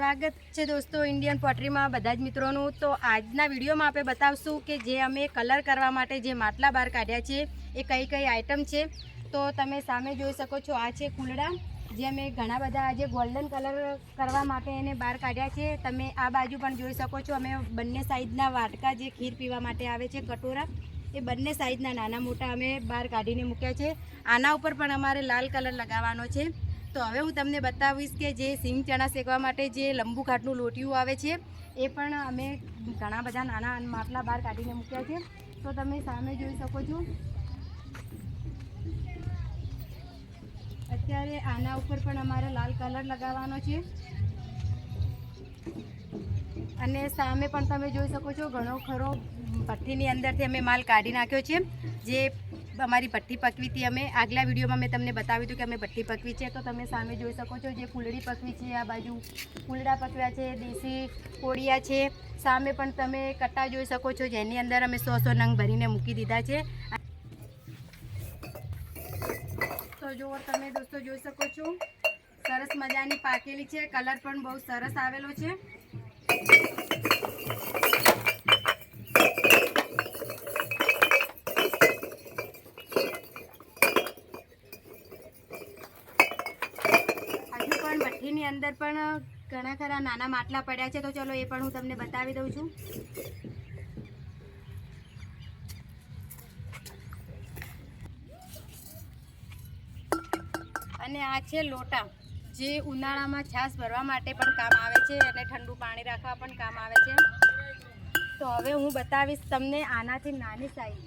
સ્વાગત છે દોસ્તો ઇન્ડિયન પોટરીમાં બધા જ મિત્રોનું. તો આજના વિડીયોમાં આપણે બતાવશું કે જે અમે કલર કરવા માટે જે માટલા બહાર કાઢ્યા છે, એ કઈ કઈ આઈટમ છે. તો તમે સામે જોઈ શકો છો, આ છે કુલડા, જે અમે ઘણા બધા આજે ગોલ્ડન કલર કરવા માટે એને બહાર કાઢ્યા છે. તમે આ બાજુ પણ જોઈ શકો છો, અમે બંને સાઈઝના વાટકા જે ખીર પીવા માટે આવે છે, કટોરા, એ બંને સાઈઝના નાના મોટા અમે બહાર કાઢીને મૂક્યા છે. આના ઉપર પણ અમારે લાલ કલર લગાવવાનો છે. તો હવે હું તમને બતાવીશ કે જે સિંગ ચણા શેકવા માટે જે લંબુ ઘાટનું લોટિયું આવે છે, એ પણ અમે ઘણા બધા નાના માટલા બહાર કાઢીને મૂક્યા છે. તો તમે સામે જોઈ શકો છો. અત્યારે આના ઉપર પણ અમારે લાલ કલર લગાવવાનો છે. અને સામે પણ તમે જોઈ શકો છો, ઘણો ખરો ભઠ્ઠીની અંદરથી અમે માલ કાઢી નાખ્યો છે. જે અમારી ભઠ્ઠી પકવી હતી. અમે આગલા વિડીયોમાં મેં તમને બતાવ્યું હતું કે અમે ભઠ્ઠી પકવી છે. તો તમે સામે જોઈ શકો છો જે ફૂલડી પકવી છે આ બાજુ. ફૂલડા પકવ્યા છે, દેશી કોળિયા છે. સામે પણ તમે કટ્ટા જોઈ શકો છો, જેની અંદર અમે સો સો નંગ ભરીને મૂકી દીધા છે. તો જુઓ તમે દોસ્તો, જોઈ શકો છો. સરસ મજાની પાકેલી છે. કલર પણ બહુ સરસ આવેલો છે હજુ પણ ભઠ્ઠીની અંદર પણ ઘણા ખરા નાના માટલા પડ્યા છે, તો ચલો એ પણ હું તમને બતાવી દઉં છું. અને આ છે લોટા, જે ઉનાળામાં છાશ ભરવા માટે પણ કામ આવે છે, અને ઠંડુ પાણી રાખવા પણ કામ આવે છે. તો હવે હું બતાવીશ તમને આનાથી નાની સાઈઝ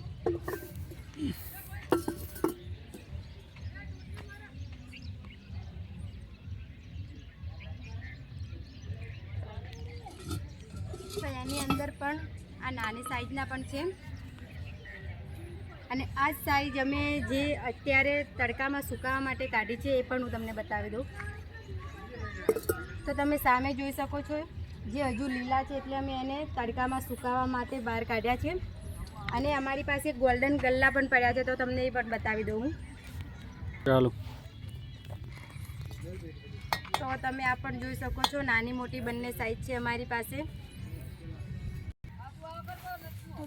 તો એની અંદર પણ આ નાની સાઈઝના પણ છે. અને આ સાઈઝ અમે જે અત્યારે તડકામાં સુકાવા માટે કાઢી છે એ પણ હું તમને બતાવી દઉં. તો તમે સામે જોઈ શકો છો જે હજુ લીલા છે એટલે અમે એને તડકામાં સુકાવા માટે બહાર કાઢ્યા છે. અને અમારી પાસે ગોલ્ડન ગલ્લા પણ પડ્યા છે તો તમને એ પણ બતાવી દઉં હું. ચાલો. તો તમે આ પણ જોઈ શકો છો નાની મોટી બંને સાઈઝ છે અમારી પાસે.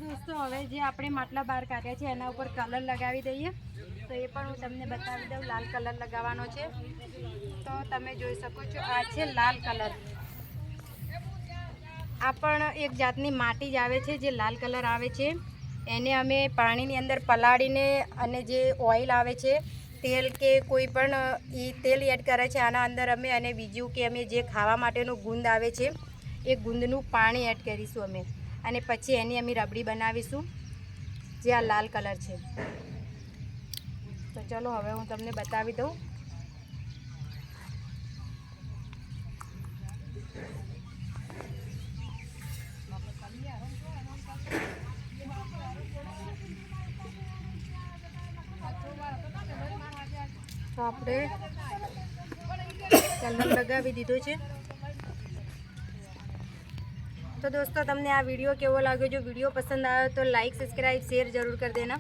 દોસ્તો, હવે જે આપણે માટલા બહાર કાઢ્યા છે, એના ઉપર કલર લગાવી દઈએ. તો એ પણ હું તમને બતાવી દઉં, લાલ કલર લગાવવાનો છે. તો તમે જોઈ શકો છો, આ છે લાલ કલર. આ પણ એક જાતની માટી જ આવે છે, જે લાલ કલર આવે છે. એને અમે પાણીની અંદર પલાળીને અને જે ઓઇલ આવે છે, તેલ કે કોઈ પણ એ તેલ એડ કરે છે, આના અંદર અમે અને બીજું કે અમે જે ખાવા માટેનું ગુંદ આવે છે, એ ગુંદનું પાણી એડ કરીશું અમે. અને પછી એની અમે રબડી બનાવીશું, જે આ લાલ કલર છે. તો ચલો હવે હું તમને બતાવી દઉં. તો આપણે લગાવી દીધો છે. તો દોસ્તો, તમને આ વીડિયો કેવો લાગ્યો? જો વીડિયો પસંદ આવ્યો તો લાઇક સબસ્ક્રાઈબ, શેર જરૂર કરી દેના.